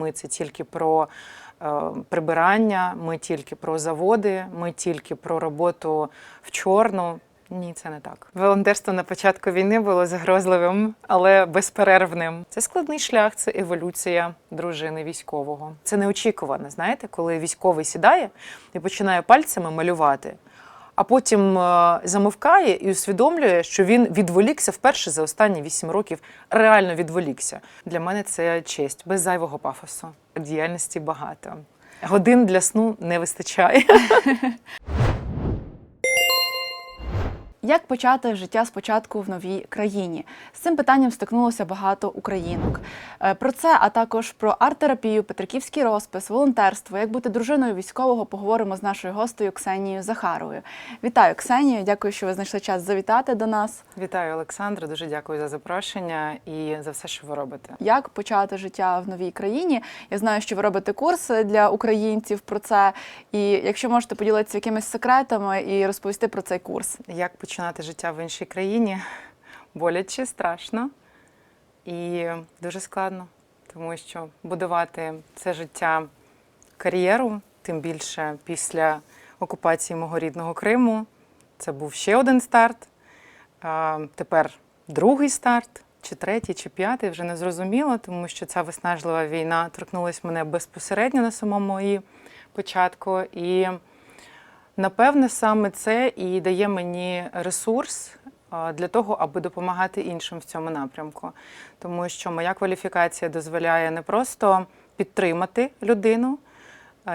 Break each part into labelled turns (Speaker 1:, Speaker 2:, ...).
Speaker 1: Ми це тільки про е, прибирання, ми тільки про заводи, ми тільки про роботу в чорну. Ні, це не так. Волонтерство на початку війни було загрозливим, але безперервним. Це складний шлях, це еволюція дружини військового. Це неочікувано, знаєте, коли військовий сідає і починає пальцями малювати, а потім е, замовкає і усвідомлює, що він відволікся вперше за останні вісім років. Реально відволікся. Для мене це честь, без зайвого пафосу. Діяльності багато. Годин для сну не вистачає.
Speaker 2: Як почати життя спочатку в новій країні? З цим питанням стикнулося багато українок. Е, Про це, а також про арт-терапію, петриківський розпис, волонтерство, як бути дружиною військового, поговоримо з нашою гостею Ксенією Захаровою. Вітаю, Ксенію! Дякую, що ви знайшли час завітати до нас.
Speaker 1: Вітаю, Олександра. Дуже дякую за запрошення і за все, що ви робите.
Speaker 2: Як почати життя в новій країні? Я знаю, що ви робите курси для українців про це. І якщо можете поділитися якимись секретами і розповісти про цей курс.
Speaker 1: Як починати життя в іншій країні? Боляче, страшно і дуже складно, тому що будувати це життя кар'єру, тим більше після окупації мого рідного Криму. Це був ще один старт. Тепер другий старт, чи третій, чи п'ятий, вже не зрозуміло, тому що ця виснажлива війна торкнулася мене безпосередньо на самому її початку. І Напевне, саме це і дає мені ресурс для того, аби допомагати іншим в цьому напрямку. Тому що моя кваліфікація дозволяє не просто підтримати людину,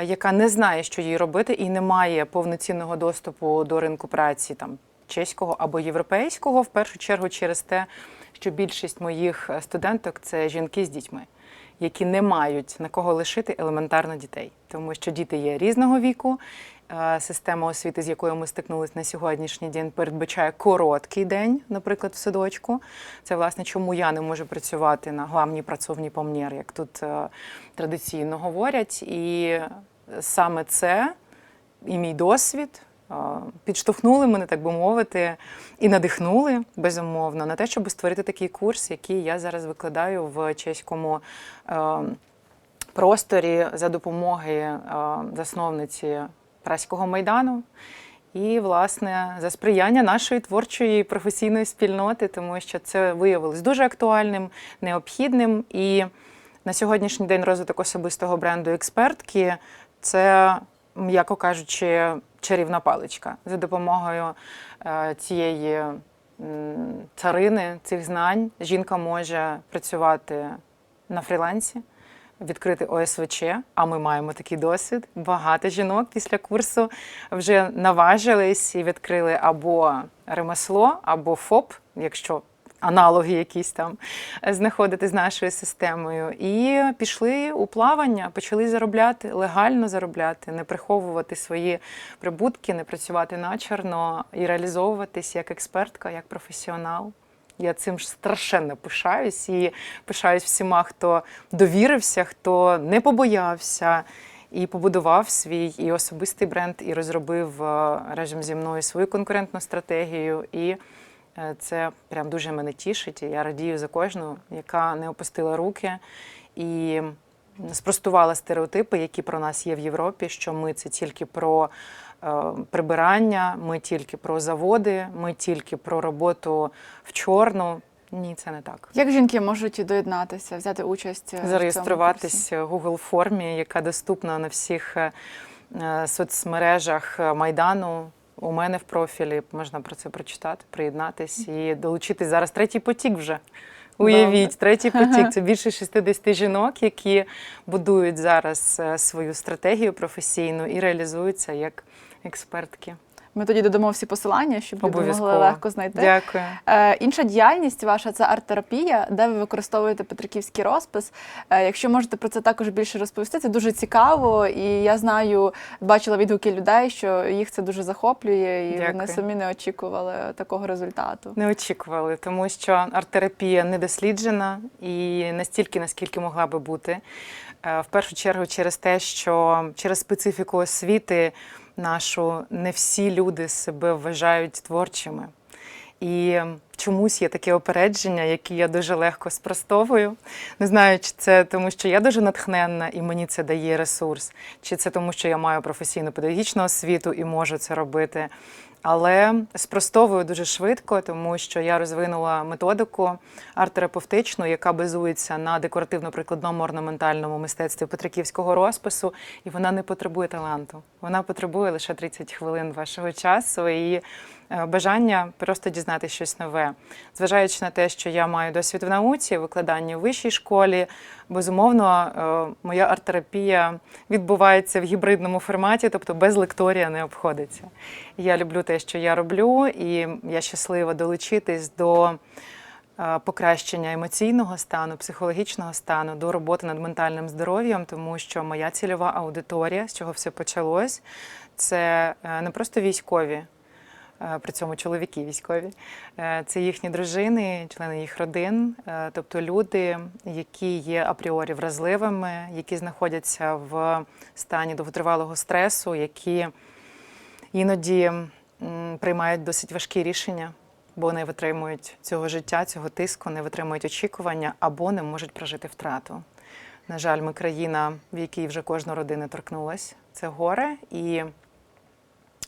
Speaker 1: яка не знає, що їй робити, і не має повноцінного доступу до ринку праці там чеського або європейського, в першу чергу через те, що більшість моїх е, студенток це жінки з дітьми. Які не мають на кого лишити елементарно дітей, тому що діти є різного віку, Е, Система освіти, з якою ми стикнулися на сьогоднішній день, передбачає короткий день, наприклад, в садочку. Це власне чому я не можу працювати на главній працовній помнір, як тут е, традиційно говорять. І саме це і мій досвід підштовхнули мене, так би мовити, і надихнули безумовно на те, щоб створити такий курс, який я зараз викладаю в чеському. е, Просторі за допомоги е, засновниці Праського майдану і, власне, за сприяння нашої творчої професійної спільноти, тому що це виявилось дуже актуальним, необхідним. І на сьогоднішній день розвиток особистого бренду експертки це, м'яко кажучи, чарівна паличка за допомогою е, цієї царини, цих знань. Жінка може працювати на фрілансі відкрити ОСВЧ, а ми маємо такий досвід. Багато жінок після курсу вже наважились і відкрили або ремесло, або ФОП, якщо аналоги якісь там знаходити з нашою системою. І пішли у плавання, почали заробляти, легально заробляти, не приховувати свої прибутки, не працювати начерно і реалізовуватись як експертка, як професіонал. Я цим ж страшенно пишаюсь і пишаюсь всіма, хто довірився, хто не побоявся і побудував свій і особистий бренд, і розробив е, разом зі мною свою конкурентну стратегію. І е, це прям дуже мене тішить. І я радію за кожну, яка не опустила руки і спростувала стереотипи, які про нас є в Європі, що ми це тільки про е, прибирання, ми тільки про заводи, ми тільки про роботу в чорну. Ні, це не так.
Speaker 2: Як жінки можуть доєднатися, взяти участь е, в цьому
Speaker 1: Google формі, яка доступна на всіх е, е, соцмережах е, Майдану. У мене в профілі можна про це прочитати, приєднатись і долучитись зараз третій потік вже. Уявіть, третій потік це більше 60 жінок, які будують зараз е, свою стратегію професійну і реалізуються як експертки.
Speaker 2: Ми тоді додамо всі посилання, щоб люди могли легко знайти.
Speaker 1: Дякую.
Speaker 2: Е, інша діяльність ваша це арт-терапія, де ви використовуєте петриківський розпис. Е, якщо можете про це також більше розповісти, це дуже цікаво. І я знаю, бачила відгуки людей, що їх це дуже захоплює, і вони самі не очікували такого результату.
Speaker 1: Не очікували, тому що арт-терапія не досліджена і настільки, наскільки могла би бути. Е, В першу чергу через те, що через специфіку освіти нашу не всі люди себе вважають творчими. І чомусь є таке опередження, яке я дуже легко спростовую. Не знаю, чи це тому, що я дуже натхненна і мені це дає ресурс, чи це тому, що я маю професійну педагогічну освіту і можу це робити. Але спростовую дуже швидко, тому що я розвинула методику арт-терапевтичну, яка базується на декоративно-прикладному орнаментальному мистецтві петриківського розпису, і вона не потребує таланту. Вона потребує лише 30 хвилин вашого часу і бажання просто дізнатися щось нове. Зважаючи на те, що я маю досвід в науці, викладанні в вищій школі, безумовно, е, моя арт-терапія відбувається в гібридному форматі, тобто без лекторія не обходиться. Я люблю те, що я роблю, і я щаслива долучитись до е, покращення емоційного стану, психологічного стану, до роботи над ментальним здоров'ям, тому що моя цільова аудиторія, з чого все почалось, це е, не просто військові. Е, При цьому чоловіки військові, Е, це їхні дружини, члени їх родин, е, тобто люди, які є апріорі вразливими, які знаходяться в стані довготривалого стресу, які іноді приймають досить важкі рішення, бо не витримують цього життя, цього тиску, не витримують очікування або не можуть прожити втрату. На жаль, ми країна, в якій вже кожна родина торкнулась. Це горе і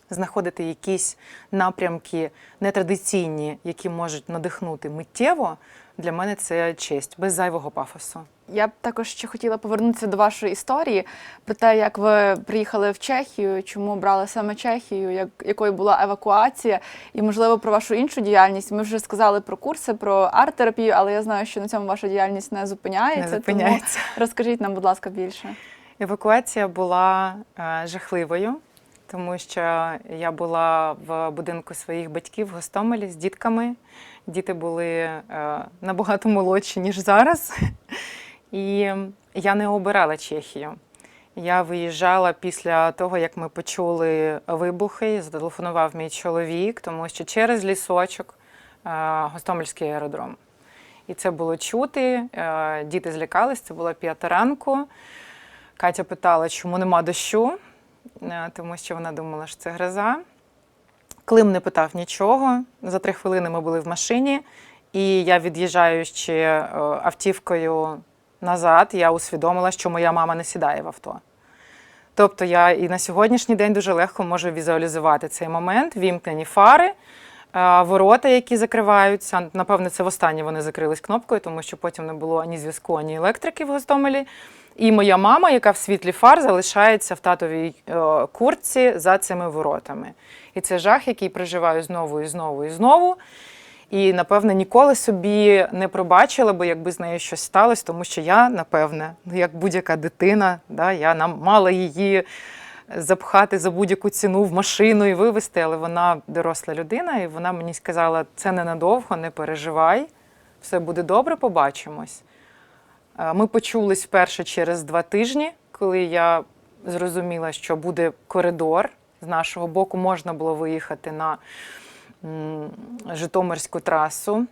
Speaker 1: знаходити якісь напрямки нетрадиційні, які можуть надихнути миттєво. Для мене це честь, без зайвого пафосу.
Speaker 2: Я б також ще хотіла повернутися до вашої історії про те, як ви приїхали в Чехію, чому брали саме Чехію, як якою була евакуація, і можливо про вашу іншу діяльність. Ми вже сказали про курси, про арт-терапію, але я знаю, що на цьому ваша діяльність не зупиняється.
Speaker 1: Не зупиняється.
Speaker 2: Тому розкажіть нам, будь ласка, більше.
Speaker 1: Евакуація була е, жахливою, тому що я була в будинку своїх батьків в Гостомелі з дітками. Діти були е, набагато молодші, ніж зараз. І я не обирала Чехію. Я виїжджала після того, як ми почули вибухи. Зателефонував мій чоловік, тому що через лісочок е, Гостомельський аеродром. І це було чути. е, Діти злякались, це була п'ята ранку. Катя питала, чому нема дощу, тому що вона думала, що це гроза. Клим не питав нічого. За три хвилини ми були в машині, і я, від'їжджаючи е, автівкою назад, я усвідомила, що моя мама не сідає в авто. Тобто я і на сьогоднішній день дуже легко можу візуалізувати цей момент, вімкнені фари, е, ворота, які закриваються. Напевне, це востаннє вони закрились кнопкою, тому що потім не було ані зв'язку, ані електрики в Гостомелі. І моя мама, яка в світлі фар залишається в татовій е, куртці за цими воротами. І це жах, який проживаю знову і знову і знову. І, напевне, ніколи собі не пробачила би, якби з нею щось сталося, тому що я, напевне, ну, як будь-яка дитина, да, я нам мала її запхати за будь-яку ціну в машину і вивезти, але вона доросла людина, і вона мені сказала: це ненадовго, не переживай, все буде добре, побачимось. Е, Ми почулись вперше через два тижні, коли я зрозуміла, що буде коридор. З нашого боку можна було виїхати на Житомирську трасу.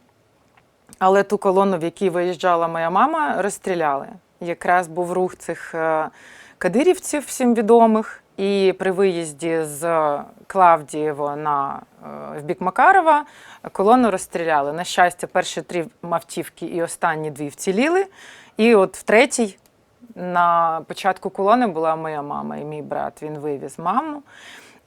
Speaker 1: Але ту колону, в якій виїжджала моя мама, розстріляли. Якраз був рух цих е, кадирівців, всім відомих. І при виїзді з Клавдієво на, е, в бік Макарова колону розстріляли. На щастя, перші три автівки і останні дві вціліли. І от в третій на початку колони була моя мама і мій брат. Він вивіз маму.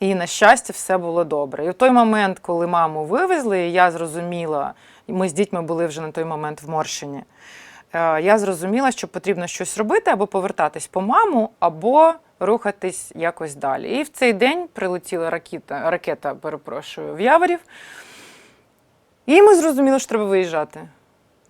Speaker 1: І на щастя, все було добре. І в той момент, коли маму вивезли, я зрозуміла, ми з дітьми були вже на той момент в Морщині. е, Я зрозуміла, що потрібно щось робити, або повертатись по маму, або рухатись якось далі. І в цей день прилетіла ракета, ракета перепрошую, в Яворів. І ми зрозуміли, що треба виїжджати.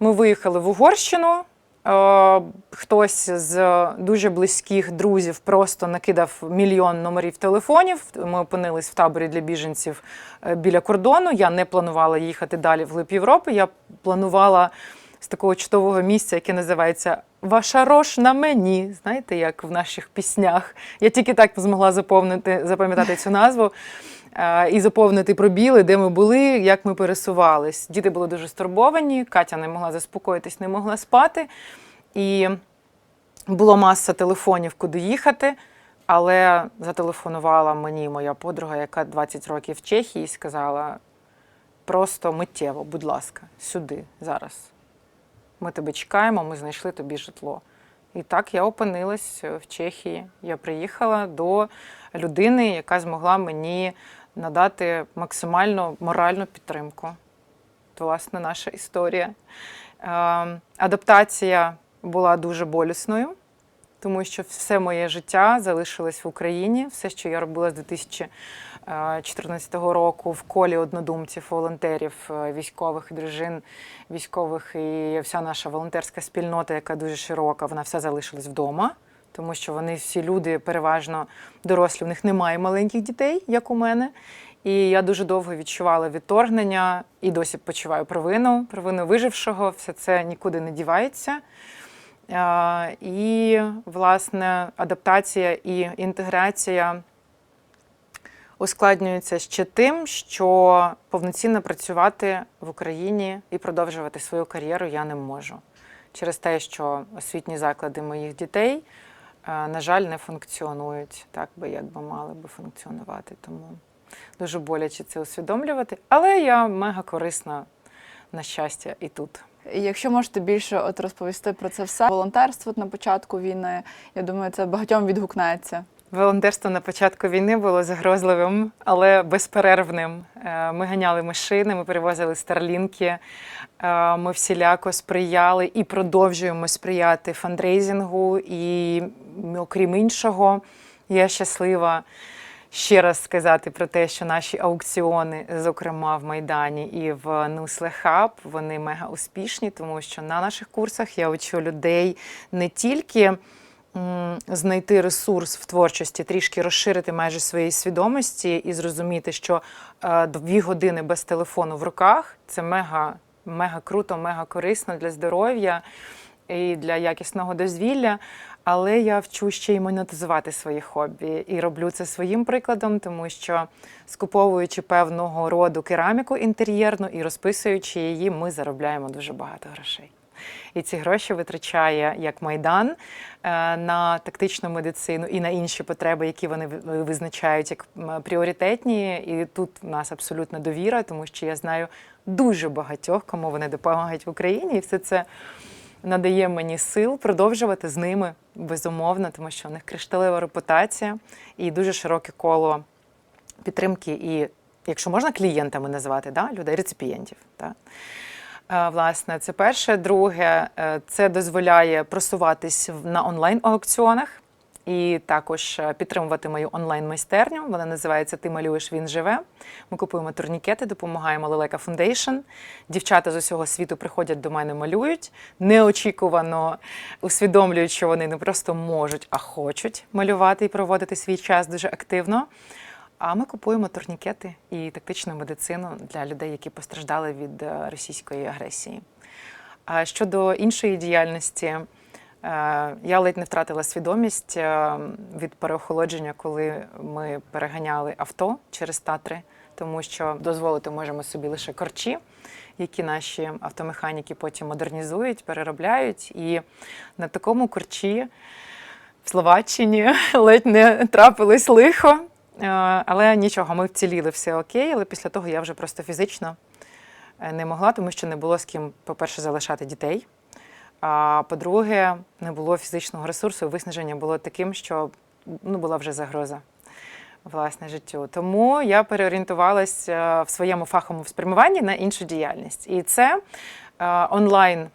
Speaker 1: Ми виїхали в Угорщину. Е, Хтось з дуже близьких друзів просто накидав мільйон номерів телефонів. Ми опинились в таборі для біженців е, біля кордону. Я не планувала їхати далі в глиб Європи. Я планувала з такого чудового місця, яке називається Ваша рош на мені. Знаєте, як в наших піснях. Я тільки так змогла заповнити, запам'ятати цю назву і заповнити пробіли, де ми були, як ми пересувались. Діти були дуже стурбовані, Катя не могла заспокоїтись, не могла спати. І було маса телефонів, куди їхати. Але зателефонувала мені моя подруга, яка 20 років в Чехії, і сказала: просто миттєво, будь ласка, сюди, зараз. Ми тебе чекаємо, ми знайшли тобі житло. І так я опинилась в Чехії. Я приїхала до людини, яка змогла мені надати максимально моральну підтримку. Це, власне, наша історія. Е, Адаптація була дуже болісною, тому що все моє життя залишилось в Україні. Все, що я робила з 2014 року в колі однодумців, волонтерів, е, військових, дружин військових і вся наша волонтерська спільнота, яка дуже широка, вона вся залишилась вдома. Тому що вони всі люди переважно дорослі, у них немає маленьких дітей, як у мене. І я дуже довго відчувала відторгнення і досі почуваю провину, провину вижившого. Все це нікуди не дівається. І, власне, адаптація і інтеграція ускладнюється ще тим, що повноцінно працювати в Україні і продовжувати свою кар'єру я не можу. Через те, що освітні заклади моїх дітей, на жаль, не функціонують так би, як би мали би функціонувати. Тому дуже боляче це усвідомлювати. Але я мега корисна на щастя і тут.
Speaker 2: Якщо можете більше от розповісти про це все, волонтерство на початку війни, я думаю, це багатьом відгукнеться.
Speaker 1: Волонтерство на початку війни було загрозливим, але безперервним. Е, Ми ганяли машини, ми перевозили старлінки. е, Ми всіляко сприяли і продовжуємо сприяти фандрейзингу. І окрім іншого, я щаслива ще раз сказати про те, що наші аукціони, зокрема в Майдані і в Нусле Хаб, вони мега успішні, тому що на наших курсах я учу людей не тільки знайти ресурс в творчості, трішки розширити майже свої свідомості і зрозуміти, що е, дві години без телефону в руках це мега, мега круто, мега корисно для здоров'я і для якісного дозвілля. Але я вчу ще й монетизувати свої хобі і роблю це своїм прикладом, тому що скуповуючи певного роду кераміку інтер'єрну і розписуючи її, ми заробляємо дуже багато грошей. І ці гроші витрачає як майдан е, на тактичну медицину і на інші потреби, які вони визначають як пріоритетні. І тут у нас абсолютна довіра, тому що я знаю дуже багатьох, кому вони допомагають в Україні, і все це надає мені сил продовжувати з ними безумовно, тому що у них кришталева репутація і дуже широке коло підтримки, і, якщо можна, клієнтами назвати да, людей, реципієнтів. Да. Власне, це перше. Друге, е, це дозволяє просуватись на онлайн-аукціонах і також е, підтримувати мою онлайн-майстерню. Вона називається Ти малюєш, він живе. Ми купуємо турнікети, допомагаємо Лелека Фундейшн. Дівчата з усього світу приходять до мене, малюють, неочікувано усвідомлюють, що вони не просто можуть, а хочуть малювати і проводити свій час дуже активно. А ми купуємо турнікети і тактичну медицину для людей, які постраждали від е, російської агресії. А щодо іншої діяльності, е, я ледь не втратила свідомість е, від переохолодження, коли ми переганяли авто через Татри, тому що дозволити можемо собі лише корчі, які наші автомеханіки потім модернізують, переробляють. І на такому корчі в Словаччині ледь не трапилось лихо. Е, Але нічого, ми вціліли все окей. Але після того я вже просто фізично е, не могла, тому що не було з ким, по-перше, залишати дітей. А по-друге, не було фізичного ресурсу, виснаження було таким, що ну, була вже загроза власне життю. Тому я переорієнтувалася в своєму фаховому спрямуванні на іншу діяльність. І це е, онлайн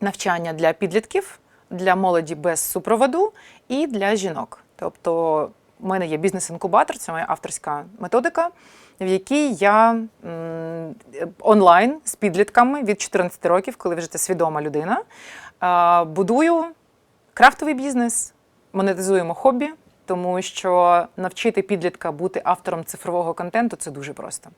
Speaker 1: навчання для підлітків, для молоді без супроводу і для жінок. Тобто, у мене є бізнес-інкубатор, це моя авторська методика, в якій я онлайн з підлітками від 14 років, коли вже це свідома людина, будую крафтовий бізнес, монетизуємо хобі. Тому що навчити підлітка бути автором цифрового контенту це дуже просто.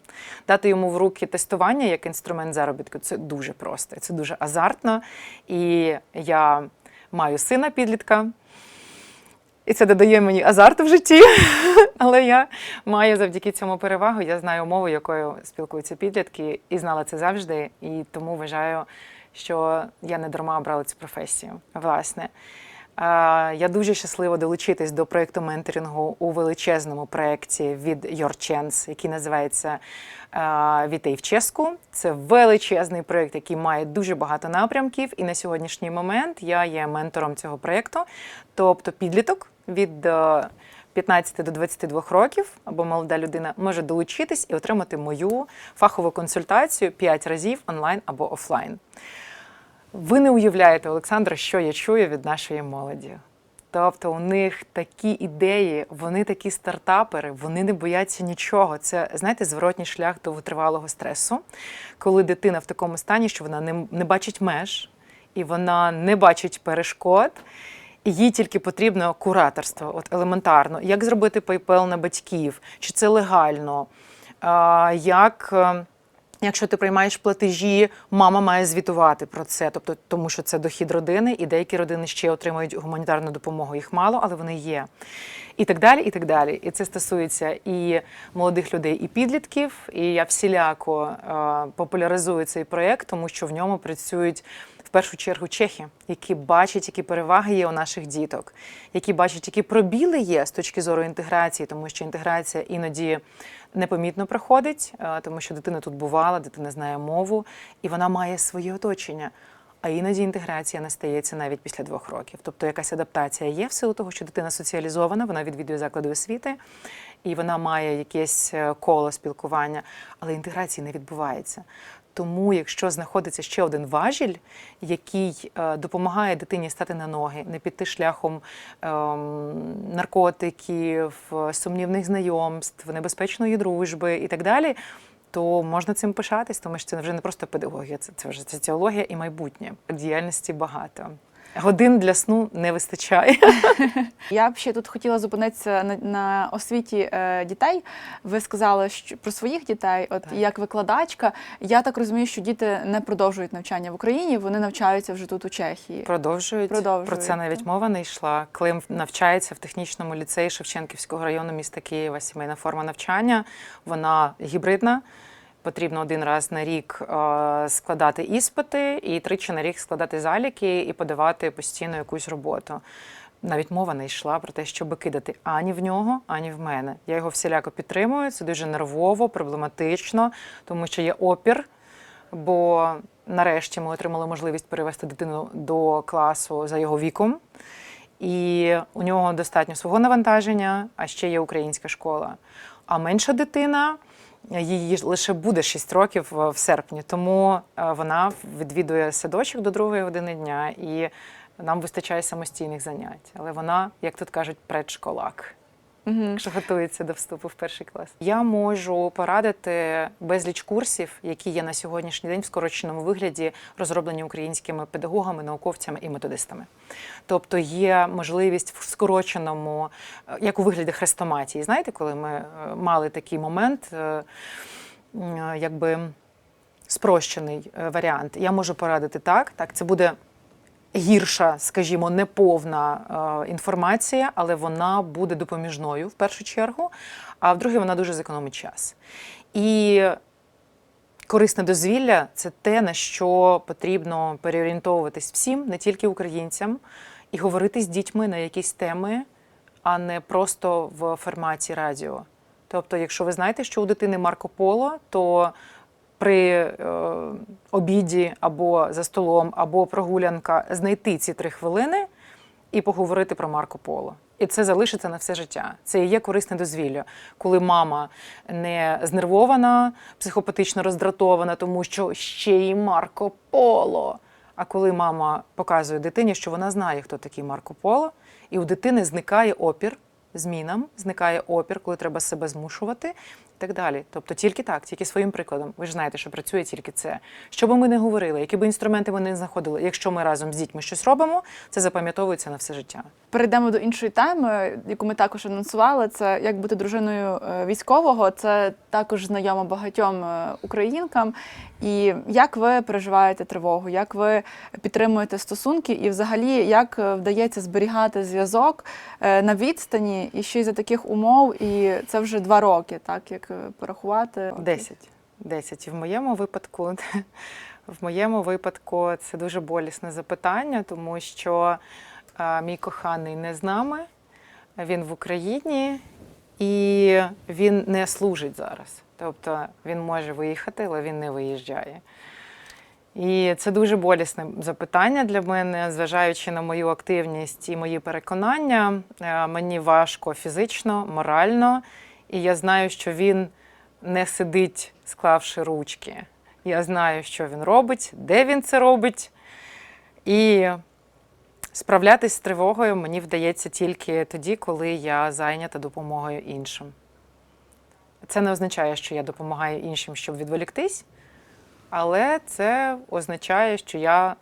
Speaker 1: Дати йому в руки тестування як інструмент заробітку це дуже просто, це дуже азартно. І я маю сина підлітка, і це додає мені азарту в житті. Але я маю завдяки цьому перевагу. Я знаю мову, якою спілкуються підлітки, і знала це завжди. І тому вважаю, що я не дарма обрала цю професію. Власне. Я дуже щаслива долучитись до проєкту менторингу у величезному проєкті від Your Chance, який називається Вітей в Ческу. Це величезний проєкт, який має дуже багато напрямків. І на сьогоднішній момент я є ментором цього проєкту. Тобто підліток від е, 15 до 22 років або молода людина може долучитись і отримати мою фахову консультацію 5 разів онлайн або офлайн. Ви не уявляєте, Олександра, що я чую від нашої молоді. Тобто у них такі ідеї, вони такі стартапери, вони не бояться нічого. Це, знаєте, зворотній шлях до витривалого стресу, коли дитина в такому стані, що вона не, не бачить меж і вона не бачить перешкод. Їй тільки потрібно кураторство, от елементарно. Як зробити PayPal на батьків? Чи це легально? Як, е, якщо ти приймаєш платежі, мама має звітувати про це, тобто тому, що це дохід родини, і деякі родини ще отримують гуманітарну допомогу. Їх мало, але вони є. І так далі, і так далі. І це стосується і молодих людей, і підлітків. І я всіляко е, популяризую цей проєкт, тому що в ньому працюють першу чергу чехи, які бачать, які переваги є у наших діток, які бачать, які пробіли є з точки зору інтеграції, тому що інтеграція іноді непомітно проходить, е, тому що дитина тут бувала, дитина знає мову, і вона має своє оточення. А іноді інтеграція не стається навіть після двох років. Тобто якась адаптація є в силу того, що дитина соціалізована, вона відвідує заклади освіти, і вона має якесь е, коло спілкування, але інтеграції не відбувається. Тому, якщо знаходиться ще один важіль, який е, допомагає дитині стати на ноги, не піти шляхом ем, наркотиків, сумнівних знайомств, небезпечної дружби і так далі, то можна цим пишатись, тому що це вже не просто педагогія, це, це вже соціологія і майбутнє. Діяльності багато. Годин для сну не вистачає.
Speaker 2: Я б ще тут хотіла зупинитися на, на освіті е, дітей. Ви сказали що про своїх дітей, от
Speaker 1: Так.
Speaker 2: як викладачка. Я так розумію, що діти не продовжують навчання в Україні, вони навчаються вже тут у Чехії.
Speaker 1: Продовжують.
Speaker 2: Продовжують,
Speaker 1: Про це навіть мова не йшла. Клим навчається в технічному ліцеї Шевченківського району міста Києва. Сімейна форма навчання. Вона гібридна. Потрібно один раз на рік е, складати іспити і тричі на рік складати заліки і подавати постійно якусь роботу. Навіть мова не йшла про те, щоб кидати ані в нього, ані в мене. Я його всіляко підтримую. Це дуже нервово, проблематично, тому що є опір. Бо нарешті ми отримали можливість перевести дитину до класу за його віком. І у нього достатньо свого навантаження, а ще є українська школа. А менша дитина, їй лише буде 6 років в серпні, тому е, вона відвідує садочок до другої години дня, і нам вистачає самостійних занять. Але вона, як тут кажуть, предшколак.
Speaker 2: Угу.
Speaker 1: що готується до вступу в перший клас. Я можу порадити безліч курсів, які є на сьогоднішній день в скороченому вигляді, розроблені українськими педагогами, науковцями і методистами. Тобто є можливість в скороченому, е, як у вигляді хрестоматії. Знаєте, коли ми е, мали такий момент, е, якби спрощений варіант. Я можу порадити так. Так, це буде гірша, скажімо, неповна е, інформація, але вона буде допоміжною в першу чергу, а в-друге, вона дуже зекономить час. І корисне дозвілля це те, на що потрібно переорієнтовуватись всім, не тільки українцям, і говорити з дітьми на якісь теми, а не просто в форматі радіо. Тобто, якщо ви знаєте, що у дитини Марко Поло, то при е, обіді або за столом, або прогулянка знайти ці три хвилини і поговорити про Марко Поло. І це залишиться на все життя. Це і є корисне дозвілля, коли мама не знервована, психопатично роздратована, тому що ще й Марко Поло. А коли мама показує дитині, що вона знає, хто такий Марко Поло, і у дитини зникає опір змінам, зникає опір, коли треба себе змушувати так далі. Тобто тільки так, тільки своїм прикладом. Ви ж знаєте, що працює тільки це. Що би ми не говорили, які б інструменти ми не знаходили, якщо ми разом з дітьми щось робимо, це запам'ятовується на все життя.
Speaker 2: Перейдемо до іншої теми, яку ми також анонсували. Це як бути дружиною е, військового. Це також знайомо багатьом е, українкам. І як ви переживаєте тривогу, як ви підтримуєте стосунки, і взагалі як е, вдається зберігати зв'язок е, на відстані і ще й за таких умов, і це вже два роки, так як е, порахувати?
Speaker 1: Десять. Десять. І в моєму випадку, в моєму випадку це дуже болісне запитання, тому що мій коханий не з нами, він в Україні і він не служить зараз. Тобто він може виїхати, але він не виїжджає. І це дуже болісне запитання для мене, зважаючи на мою активність і мої переконання. Е, Мені важко фізично, морально, і я знаю, що він не сидить, склавши ручки. Я знаю, що він робить, де він це робить. І справлятись з тривогою мені вдається тільки тоді, коли я зайнята допомогою іншим. Це не означає, що я допомагаю іншим, щоб відволіктись, але це означає, що я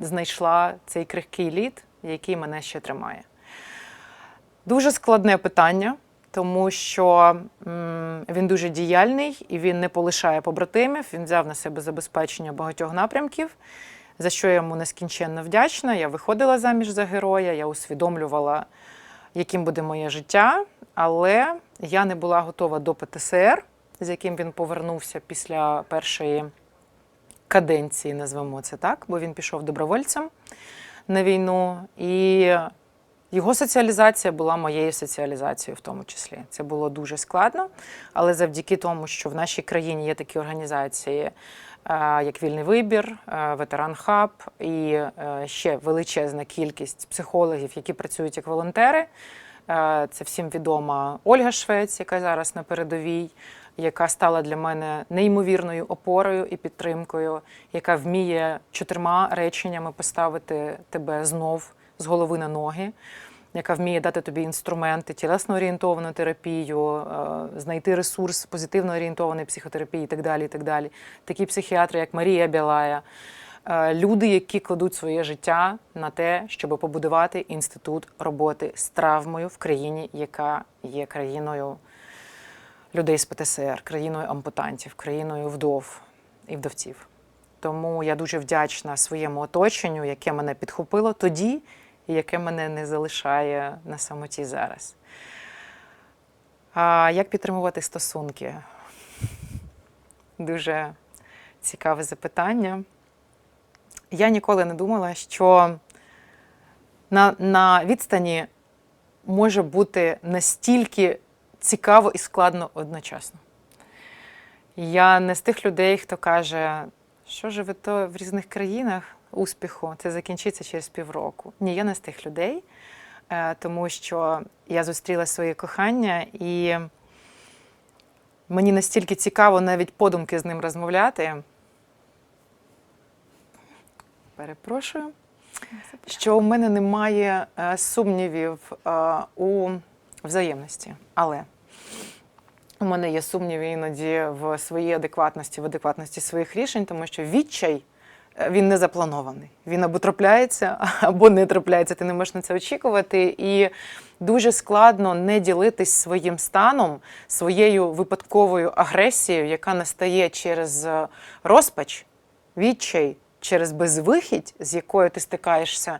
Speaker 1: знайшла цей крихкий лід, який мене ще тримає. Дуже складне питання, тому що він дуже діяльний і він не полишає побратимів. Він взяв на себе забезпечення багатьох напрямків, за що я йому нескінченно вдячна. Я виходила заміж за героя, я усвідомлювала, яким буде моє життя, але я не була готова до ПТСР, з яким він повернувся після першої каденції, назвемо це так, бо він пішов добровольцем на війну. І його соціалізація була моєю соціалізацією в тому числі. Це було дуже складно, але завдяки тому, що в нашій країні є такі організації, як Вільний вибір, е, Ветеран Хаб і е, ще величезна кількість психологів, які працюють як волонтери. Е, Це всім відома Ольга Швець, яка зараз на передовій, яка стала для мене неймовірною опорою і підтримкою, яка вміє чотирма реченнями поставити тебе знов з голови на ноги, яка вміє дати тобі інструменти, тілесно орієнтовану терапію, е, знайти ресурс позитивно орієнтованої психотерапії і так далі. і так далі. Такі психіатри, як Марія Білая. Е, Люди, які кладуть своє життя на те, щоб побудувати інститут роботи з травмою в країні, яка є країною людей з ПТСР, країною ампутантів, країною вдов і вдовців. Тому я дуже вдячна своєму оточенню, яке мене підхопило тоді, і яке мене не залишає на самоті зараз. А як підтримувати стосунки? Дуже цікаве запитання. Я ніколи не думала, що на, на відстані може бути настільки цікаво і складно одночасно. Я не з тих людей, хто каже, що живе то в різних країнах успіху, це закінчиться через півроку. Ні, я не з тих людей, е, тому що я зустріла своє кохання, і мені настільки цікаво навіть подумки з ним розмовляти. Перепрошую, що у мене немає е, сумнівів е, у взаємності. Але у мене є сумніви іноді в своїй адекватності, в адекватності своїх рішень, тому що відчай він не запланований. Він або трапляється, або не трапляється. Ти не можеш на це очікувати. І дуже складно не ділитись своїм станом, своєю випадковою агресією, яка настає через е, розпач, відчай, через безвихідь, з якою ти стикаєшся.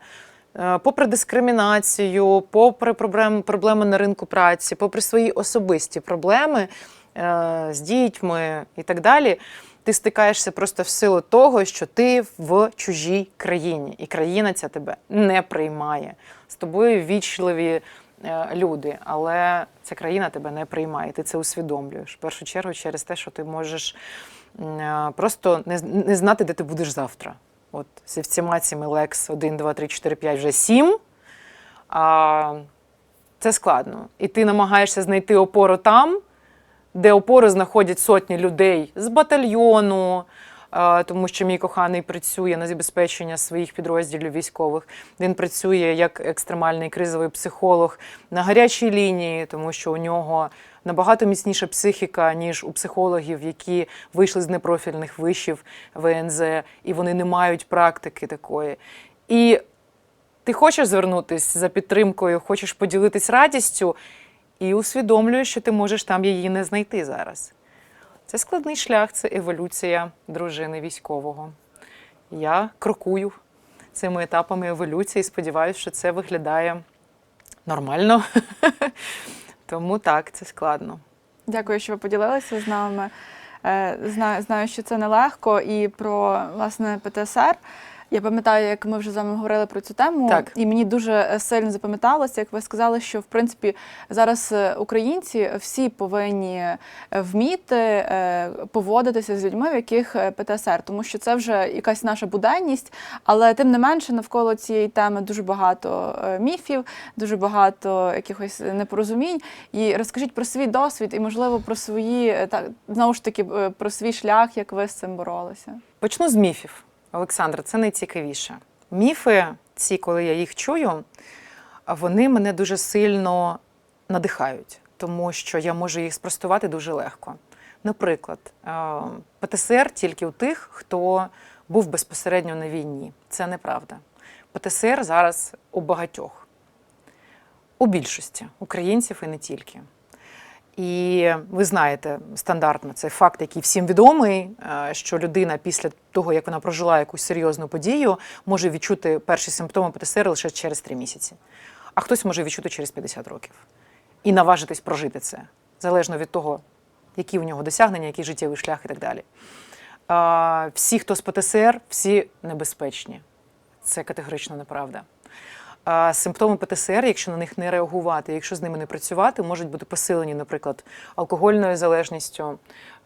Speaker 1: Е, Попри дискримінацію, попри проблем, проблеми на ринку праці, попри свої особисті проблеми е, з дітьми і так далі, ти стикаєшся просто в силу того, що ти в чужій країні, і країна ця тебе не приймає. З тобою вічливі е, люди, але ця країна тебе не приймає. Ти це усвідомлюєш. В першу чергу через те, що ти можеш е, просто не, знати, де ти будеш завтра. От зі всіма цими Лекс 1, 2, 3, 4, 5, вже 7. А, це складно. І ти намагаєшся знайти опору там, де опору знаходять сотні людей з батальйону, е, тому що мій коханий працює на забезпечення своїх підрозділів військових. Він працює як екстремальний кризовий психолог на гарячій лінії, тому що у нього набагато міцніша психіка, ніж у психологів, які вийшли з непрофільних вишів ВНЗ, і вони не мають практики такої. І ти хочеш звернутися за підтримкою, хочеш поділитись радістю, і усвідомлюєш, що ти можеш там її не знайти зараз. Це складний шлях, це еволюція дружини військового. Я крокую цими етапами еволюції сподіваюся, що це виглядає нормально. Тому так, це складно.
Speaker 2: Дякую, що ви поділилися з нами. Е, Знаю, знаю, що це нелегко, і про власне ПТСР. Я пам'ятаю, як ми вже з вами говорили про цю тему,
Speaker 1: Так.
Speaker 2: і мені дуже е, сильно запам'яталося, як ви сказали, що в принципі зараз е, українці всі повинні е, вміти поводитися з людьми, в яких ПТСР, тому що це вже якась наша буденність, але тим не менше навколо цієї теми дуже багато міфів, дуже багато якихось непорозумінь. І розкажіть про свій досвід і, можливо, про свої так знову ж таки про свій шлях, як ви з цим боролися.
Speaker 1: Почну з міфів. Олександра, це найцікавіше. Міфи, ці, коли я їх чую, вони мене дуже сильно надихають, тому що я можу їх спростувати дуже легко. Наприклад, е, ПТСР тільки у тих, хто був безпосередньо на війні. Це неправда. ПТСР зараз у багатьох, у більшості українців і не тільки. І ви знаєте, стандартно це факт, який всім відомий, е, що людина після того, як вона прожила якусь серйозну подію, може відчути перші симптоми ПТСР лише через 3 місяці. А хтось може відчути через 50 років і наважитись прожити це, залежно від того, які у нього досягнення, який життєвий шлях і так далі. Всі, хто з ПТСР, всі небезпечні. Це категорично неправда. Симптоми ПТСР, якщо на них не реагувати, якщо з ними не працювати, можуть бути посилені, наприклад, алкогольною залежністю,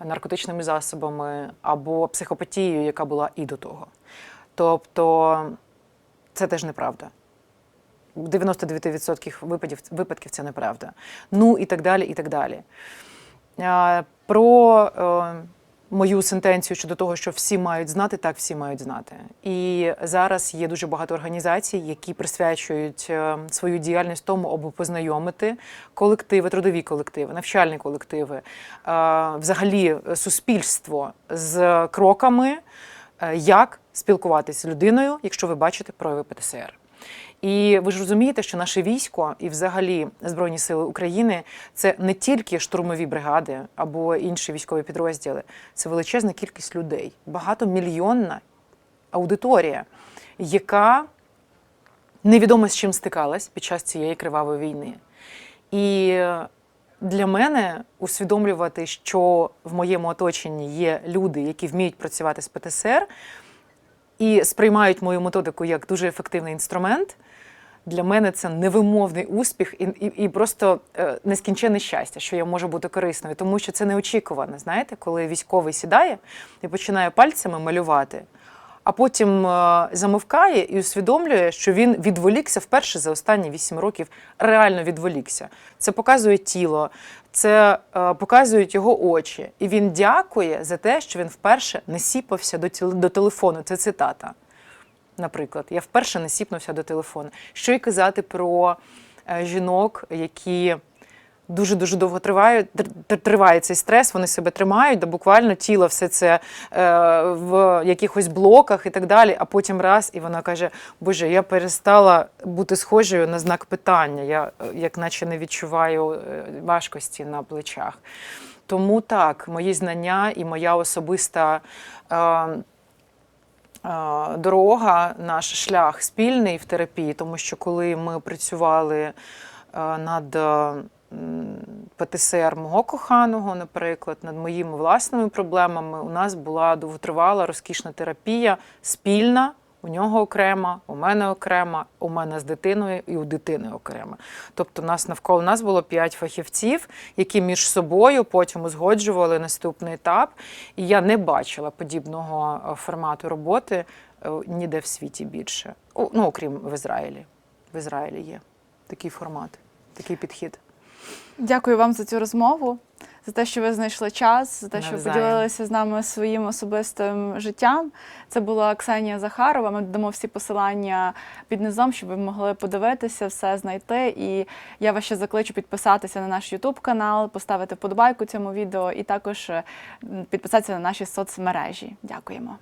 Speaker 1: наркотичними засобами або психопатією, яка була і до того. Тобто це теж неправда. У 99% випадків, випадків це неправда. Ну і так далі, і так далі. Про е, мою сентенцію щодо того, що всі мають знати, так всі мають знати. І зараз є дуже багато організацій, які присвячують е, свою діяльність тому, аби познайомити колективи, трудові колективи, навчальні колективи, е, взагалі суспільство з кроками, е, як спілкуватися з людиною, якщо ви бачите прояви ПТСР. І ви ж розумієте, що наше військо і взагалі Збройні Сили України це не тільки штурмові бригади або інші військові підрозділи, це величезна кількість людей, багатомільйонна аудиторія, яка невідомо з чим стикалась під час цієї кривавої війни. І для мене усвідомлювати, що в моєму оточенні є люди, які вміють працювати з ПТСР, і сприймають мою методику як дуже ефективний інструмент. Для мене це невимовний успіх і, і, і просто е, нескінченне щастя, що я можу бути корисною, тому що це неочікувано. Знаєте, коли військовий сідає і починає пальцями малювати, а потім е, замовкає і усвідомлює, що він відволікся вперше за останні 8 років. Реально відволікся. Це показує тіло, це е, показують його очі. І він дякує за те, що він вперше не сіпався до, тіл- до телефону. Це цитата. Наприклад, я вперше не сіпнувся до телефону. Що й казати про е, жінок, які дуже дуже довго тривають, тр- тр- триває цей стрес, вони себе тримають, да буквально тіло все це е, в якихось блоках і так далі. А потім раз, і вона каже: Боже, я перестала бути схожою на знак питання. Я е, як наче не відчуваю важкості на плечах. Тому так, мої знання і моя особиста. Е, дорога, наш шлях спільний в терапії, тому що коли ми працювали е, над е, ПТСР мого коханого, наприклад, над моїми власними проблемами, у нас була довготривала розкішна терапія спільна. У нього окрема, у мене окрема, у мене з дитиною і у дитини окрема. Тобто нас навколо нас було п'ять фахівців, які між собою потім узгоджували наступний етап. І я не бачила подібного е, формату роботи е, ніде в світі більше. Ну, окрім в Ізраїлі. В Ізраїлі є такий формат, такий підхід.
Speaker 2: Дякую вам за цю розмову, за те, що ви знайшли час, за те, що
Speaker 1: Навзаєм.
Speaker 2: поділилися з нами своїм особистим життям. Це була Ксенія Захарова. Ми дамо всі посилання під низом, щоб ви могли подивитися, все знайти. І я вас ще закличу підписатися на наш YouTube канал, поставити вподобайку цьому відео і також підписатися на наші соцмережі. Дякуємо.